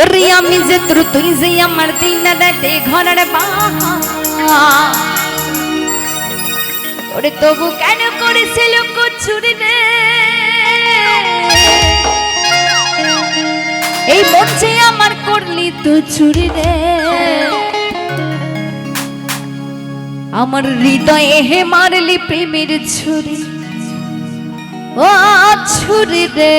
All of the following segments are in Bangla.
ওরে আমি যে তোর তুই যে আমার দিন রাতে ঘরের ওরে তবু কেন করেছিল কচুরি রে? এই মঞ্চে আমার করলি তো চুরি রে। আমার হৃদয়ে হে মারলি প্রেমের ছুরি। ও ছুরি রে।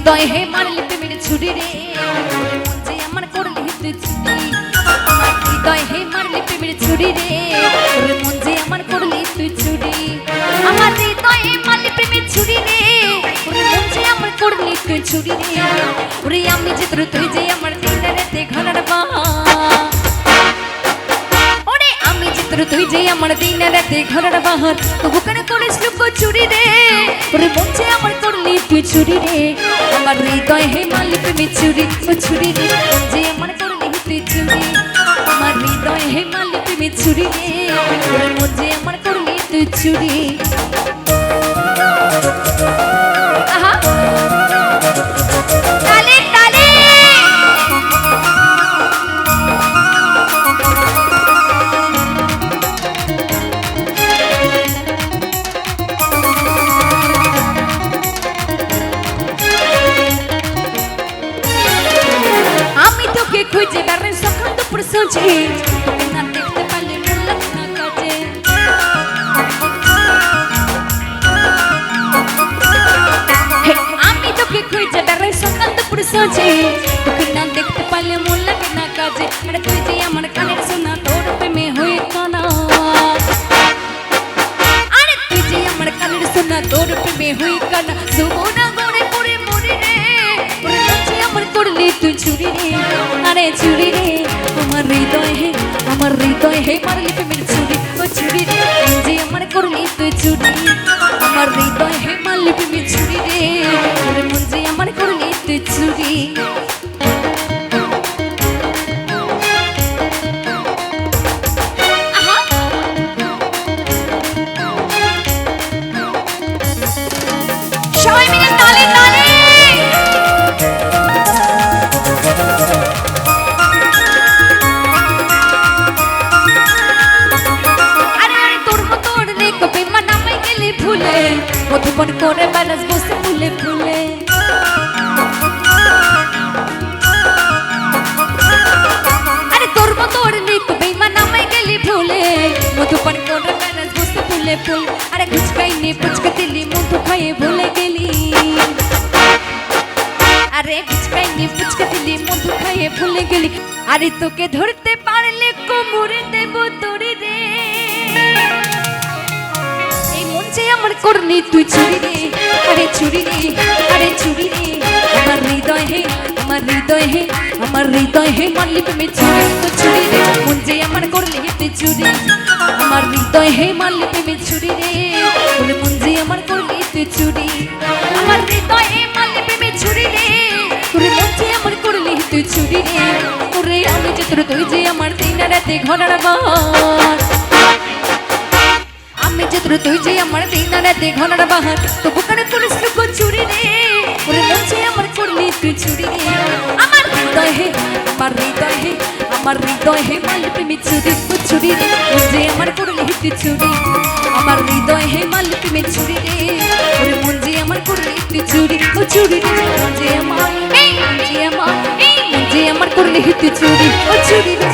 হৃদয় হে মারলি প্রেমের ছুরি রে। যে আমার করলি তুই ছুরি। হৃদয় হে মারলি প্রেমের ছুরি রে। মন যে আমার করলি তুই ছুরি। আমার হৃদয় হে মারলি প্রেমের ছুরি রে। মন যে আমার করলি তুই ছুরি রে। ওরে আমি যে তোর তুই যে আমার ঘরের বাহা ওরে চিত্র তুই যে আমার দিন রাতে ঘরের বাহার, তবু কেন করিস লোক চুরি রে? ওরে মঞ্চে আমার করলি তুই চুরি রে। আমার হৃদয় হে মালিক মে চুরি ও চুরি রে। যে আমার করলি তুই চুরি, আমার হৃদয় হে মালিক মে চুরি রে। ওরে মঞ্চে আমার করলি তুই চুরি। সোজে। না দেখতে পারলে না হে, আমি তোকে খুঁজে বেড়াই দুপুর সোজে। তোকে না দেখতে পারলে লাগে না কাজে। আরে তুই যে আমার কানের শোনা তোর প্রেমে হয়ে কানা? আমার কানের তোর প্রেমে হই কানা? সুমনা গড়ে পড়ে মরি রে। আমার করলি তুই চুরি রে। আরে চুরি রে। হে মারলি প্রেমের চুরি ও চুরি রে যে আমার করলি তুই চুরি আমার হৃদয় হে মারলি প্রেমের চুরি রে মন যে আমার করলি তুই চুরি মধুবন করে বেলাস বসে ফুলে ফুলে। আরে তোর মতো ওড়লে কবে মানামাই গেলে ভুলে। মধুবন করে বেলাস বসে ফুলে ফুল। আরে গুচকাই নে পুচকা দিলি মধু খাইয়ে ভুলে গেলি। আরে ফুচকাই নি ফুচকা দিলি মধু খাইয়ে ভুলে গেলি। আরে তোকে ধরতে পারলে কোমরে দেব তোরে রে। করলি তুই চুরি রে আরে চুরি রে আরে চুরি রে আমার হৃদয় হে, আমার হৃদয় হে, আমার হৃদয় হে মারলি তুমি চুরি তো চুরি রে মন যে আমার করলি তুই চুরি। আমার হৃদয় হে মারলি তুমি চুরি রে বলে মন যে আমার করলি তুই চুরি। আমার হৃদয় হে মারলি তুমি চুরি রে তোরে মন যে আমার করলি তুই চুরি রে ওরে আমি যে তোর তুই যে আমার দিন বাহার আমি তুই যে আমার দিন রাতে বাহার তবু কেন করিস লোক চুরি রে ওরে মন যে আমার করলি তুই চুরি রে আমার হৃদয় হে আমার হৃদয় হে আমার হৃদয় হে মাল প্রেমী চুরি চুরি রে মন যে আমার করলি তুই চুরি আমার হৃদয় হে মাল প্রেমী চুরি রে ওরে মন যে আমার করলি তুই চুরি ও চুরি রে মন যে আমার মন যে আমার মন যে আমার করলি তুই চুরি ও চুরি রে